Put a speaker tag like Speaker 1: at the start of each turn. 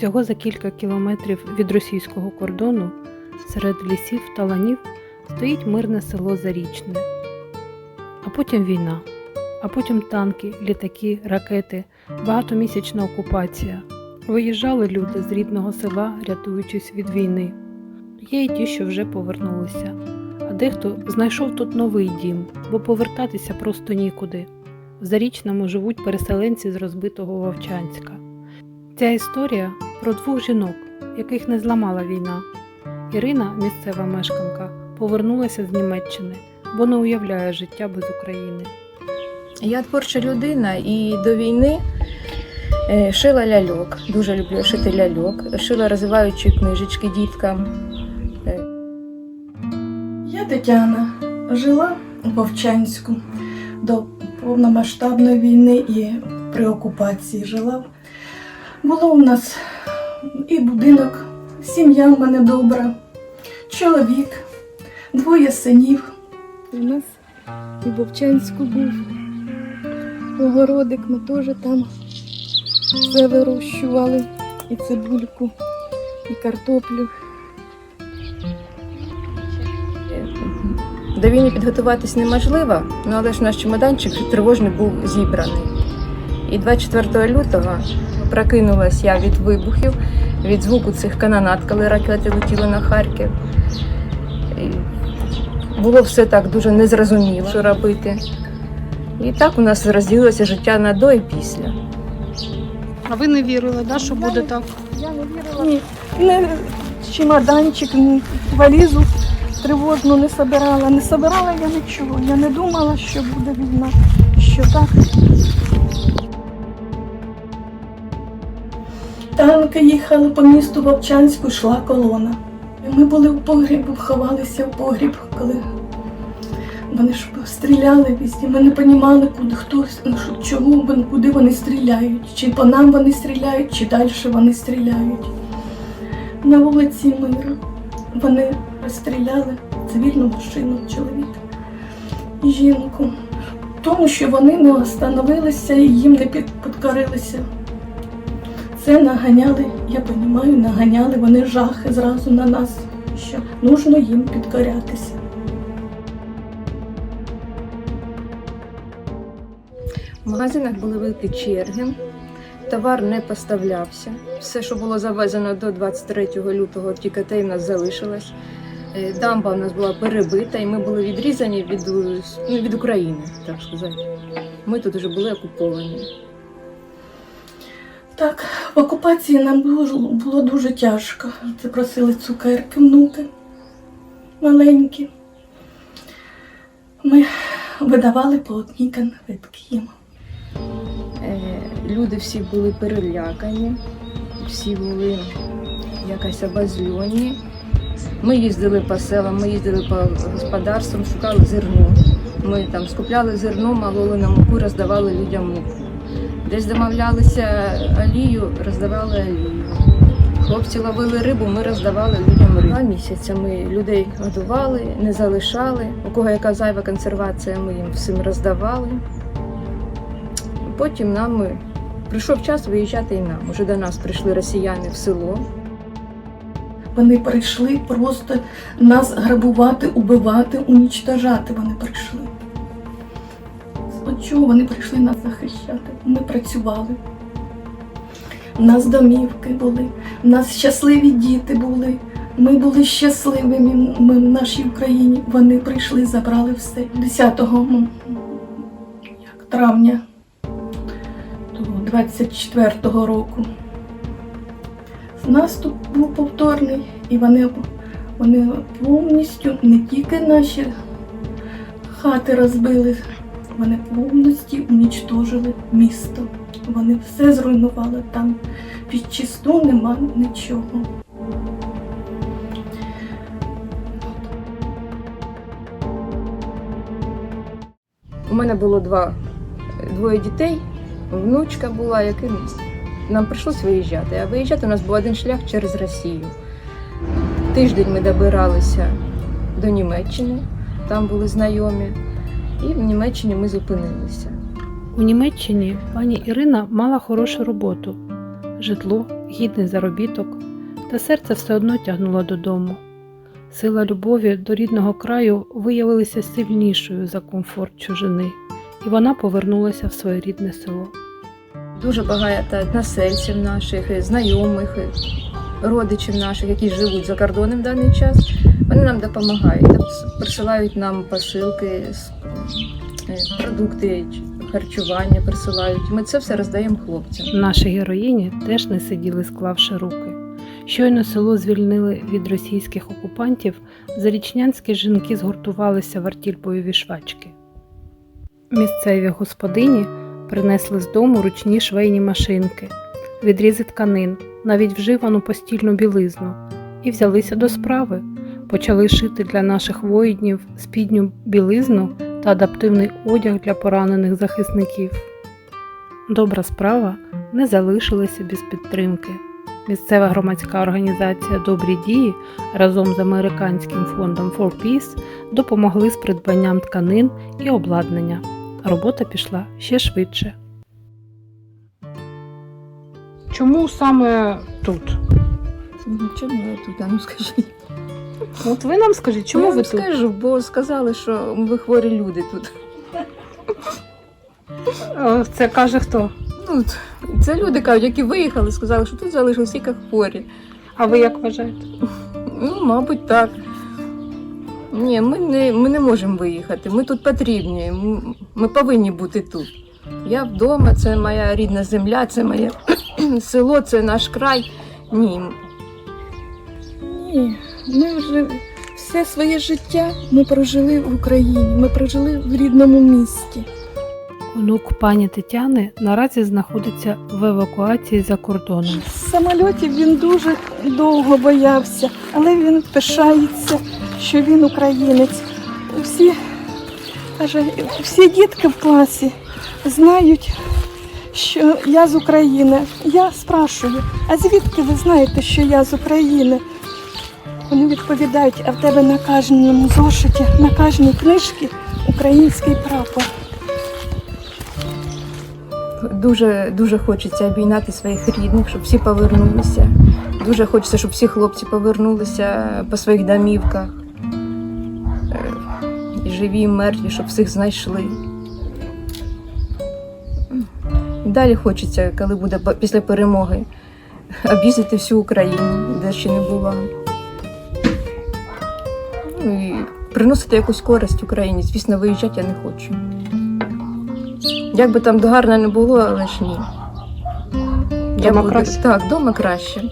Speaker 1: Всього за кілька кілометрів від російського кордону, серед лісів та ланів, стоїть мирне село Зарічне. А потім війна, а потім танки, літаки, ракети, багатомісячна окупація. Виїжджали люди з рідного села, рятуючись від війни. Є й ті, що вже повернулися, а дехто знайшов тут новий дім, бо повертатися просто нікуди. В Зарічному живуть переселенці з розбитого Вовчанська. Ця історія про двох жінок, яких не зламала війна. Ірина, місцева мешканка, повернулася з Німеччини, бо не уявляє життя без України.
Speaker 2: Я творча людина і до війни е, шила ляльок. Дуже люблю шити ляльок. Шила розвиваючі книжечки діткам. Е,
Speaker 3: Я Тетяна жила у Вовчанську до повномасштабної війни і при окупації жила. Було у нас і будинок, сім'я в мене добра, чоловік, двоє синів.
Speaker 4: У нас і в Вовчанську був огородик, ми теж там все вирощували, і цибульку, і картоплю.
Speaker 2: До війни підготуватись неможливо, ну але ж наш чемоданчик тривожний був зібраний. І 24 лютого прокинулась я від вибухів, від звуку цих канонат, коли ракети летіли на Харків. І було все так дуже незрозуміло, що робити. І так у нас розділилося життя на до і після.
Speaker 5: А ви не вірили, да, що буде так?
Speaker 4: Я не вірила. Ні, не чемоданчик, ні валізу тривожну не собирала. Не собирала я нічого. Я не думала, що буде війна, що так.
Speaker 3: Танки їхали по місту Вовчанську, йшла колона. Ми були в погрібі, ховалися в погріб, коли вони ж стріляли везде. Ми не розуміли, куди хтось, ну, вони- куди вони стріляють. Чи по нам вони стріляють, чи далі вони стріляють. На вулиці Мира вони розстріляли цивільну машину чоловіка жінку. Тому що вони не остановилися і їм не підкорилися. Це наганяли, я розумію, наганяли вони жахи зразу на нас, що нужно їм підкорятися.
Speaker 2: В магазинах були великі черги, товар не поставлявся. Все, що було завезено до 23 лютого, тільки те в нас залишилось. Е, Дамба в нас була перебита, і ми були відрізані від, е, ну, від України, так сказати. Ми тут вже були окуповані.
Speaker 3: Так, окупації нам було, було дуже тяжко. Це просили цукерки, внуки маленькі. Ми видавали по одній конфетки їм.
Speaker 2: Е, Люди всі були перелякані, всі були якось обозльоні. Ми їздили по селам, ми їздили по господарствам, шукали зерно. Ми там скупляли зерно, мололи на муку, роздавали людям муку. Десь домовлялися олію, роздавали олію. Хлопці ловили рибу, ми роздавали людям рибу. Два місяці ми людей годували, не залишали. У кого яка зайва консервація, ми їм всім роздавали. Потім нам е, прийшов час виїжджати і нам. Уже до нас прийшли росіяни в село.
Speaker 3: Вони прийшли просто нас грабувати, убивати, унічтожати. Вони прийшли. Чого вони прийшли нас захищати? Ми працювали. У нас домівки були, у нас щасливі діти були. Ми були щасливими ми в нашій Україні. Вони прийшли, забрали все. 10 як, травня 24-го року. Наступ був повторний, і вони, вони повністю не тільки наші хати розбили, вони повністю унічтожили місто. Вони все зруйнували там. Підчисту нема нічого.
Speaker 2: У мене було два, двоє дітей, внучка була, яким нам прийшлось виїжджати. А виїжджати у нас був один шлях через Росію. Тиждень ми добиралися до Німеччини, там були знайомі, і в Німеччині ми зупинилися.
Speaker 1: У Німеччині пані Ірина мала хорошу роботу, житло гідний заробіток, та серце все одно тягнуло додому. Сила любові до рідного краю виявилася сильнішою за комфорт чужини, і вона повернулася в своє рідне село.
Speaker 2: Дуже багато односельців наших, знайомих, родичів наших, які живуть за кордоном в даний час. Вони нам допомагають, присилають нам посилки, з- продукти, харчування присилають. Ми це все роздаємо хлопцям.
Speaker 1: Наші героїні теж не сиділи, склавши руки. Щойно село звільнили від російських окупантів, зарічнянські жінки згуртувалися в артільпові швачки. Місцеві господині принесли з дому ручні швейні машинки, відрізи тканин, навіть вживану постільну білизну, і взялися до справи. Почали шити для наших воїнів спідню білизну та адаптивний одяг для поранених захисників. Добра справа не залишилася без підтримки. Місцева громадська організація Добрі дії разом з американським фондом For Peace допомогли з придбанням тканин і обладнання. Робота пішла ще швидше.
Speaker 5: Чому саме тут?
Speaker 2: Чому я тут? А ну скажіть.
Speaker 5: От ви нам скажіть, чому
Speaker 2: я
Speaker 5: ви
Speaker 2: вам
Speaker 5: тут?
Speaker 2: скажу, бо сказали, що ви хворі люди тут.
Speaker 5: Е, Це каже хто?
Speaker 2: Ну, це люди кажуть, які виїхали, сказали, що тут залишилися тільки хворі.
Speaker 5: А ви як вважаєте?
Speaker 2: Ну, мабуть, так. Ні, ми не, ми не можемо виїхати. Ми тут потрібні. М- Ми повинні бути тут. Я вдома, це моя рідна земля, це моє село, це наш край. Ні.
Speaker 3: Ні, ми вже все своє життя ми прожили в Україні, ми прожили в рідному місті.
Speaker 1: Онук пані Тетяни наразі знаходиться в евакуації за кордоном.
Speaker 3: З самольотів він дуже довго боявся, але він пишається, що він українець. Всі, каже, всі дітки в класі знають, що я з України. Я спрашую, а звідки ви знаєте, що я з України? Вони відповідають, а в тебе на кожному зошиті, на кожній книжці український прапор.
Speaker 2: Дуже, дуже хочеться обійняти своїх рідних, щоб всі повернулися. Дуже хочеться, щоб всі хлопці повернулися по своїх домівках. Е, І живі, і мертві, щоб всіх знайшли. Далі хочеться, коли буде після перемоги, об'їздити всю Україну, де ще не була. Ну і приносити якусь користь Україні. Звісно, виїжджати я не хочу. Як би там гарно не було, але ж ні. Я буду-
Speaker 5: краще?
Speaker 2: Так, вдома краще.